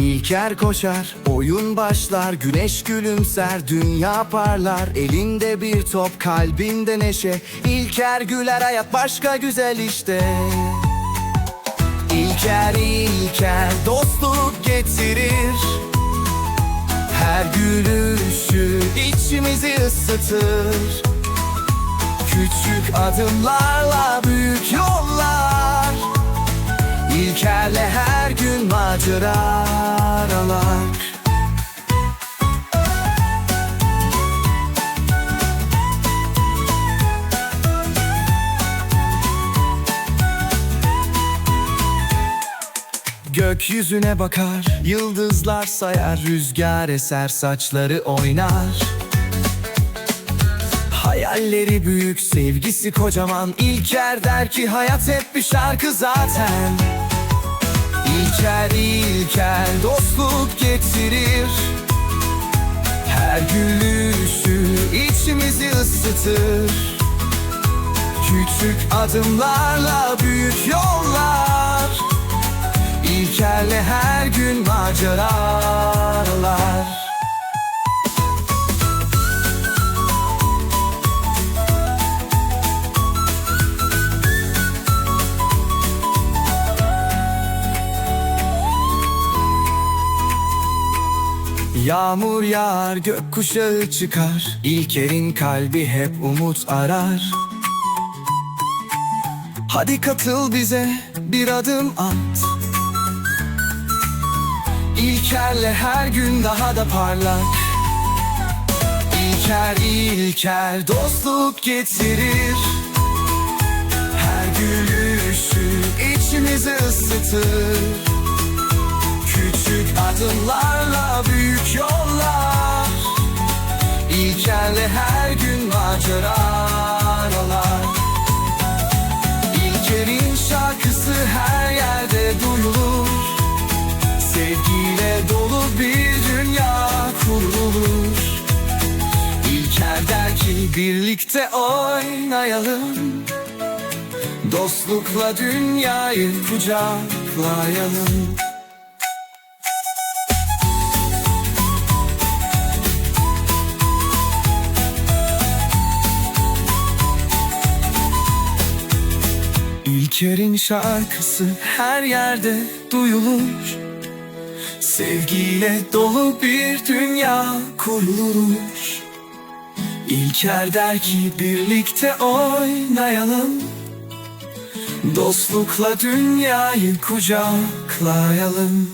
İlker koşar, oyun başlar, güneş gülümser, dünya parlar. Elinde bir top, kalbinde neşe. İlker güler, hayat başka güzel işte. İlker İlker dostluk getirir. Her gülüşü içimizi ısıtır. Küçük adımlarla büyük yollar Gökyüzüne bakar, yıldızlar sayar, rüzgar eser, saçları oynar. Hayalleri büyük, sevgisi kocaman. İlker der ki hayat hep bir şarkı zaten. İlker İlker dostluk getirir. Her gülüşü içimizi ısıtır. Küçük adımlarla büyük yollar İlkerle her gün maceralar. Yağmur yağar, gökkuşağı çıkar. İlker'in kalbi hep umut arar. Hadi katıl bize, bir adım at İlker'le her gün daha da parlak. İlker, İlker dostluk getirir. Her gülüşü içimizi ısıtır. Küçük adımlarla büyük yollar. İlkerle her gün maceralar Sevgiyle dolu bir dünya kurulur. İlker der ki birlikte oynayalım? Dostlukla dünyayı kucaklayalım. İlker'in şarkısı her yerde duyulur Sevgiyle dolu bir dünya kurulur İlker der ki birlikte oynayalım. Dostlukla dünyayı kucaklayalım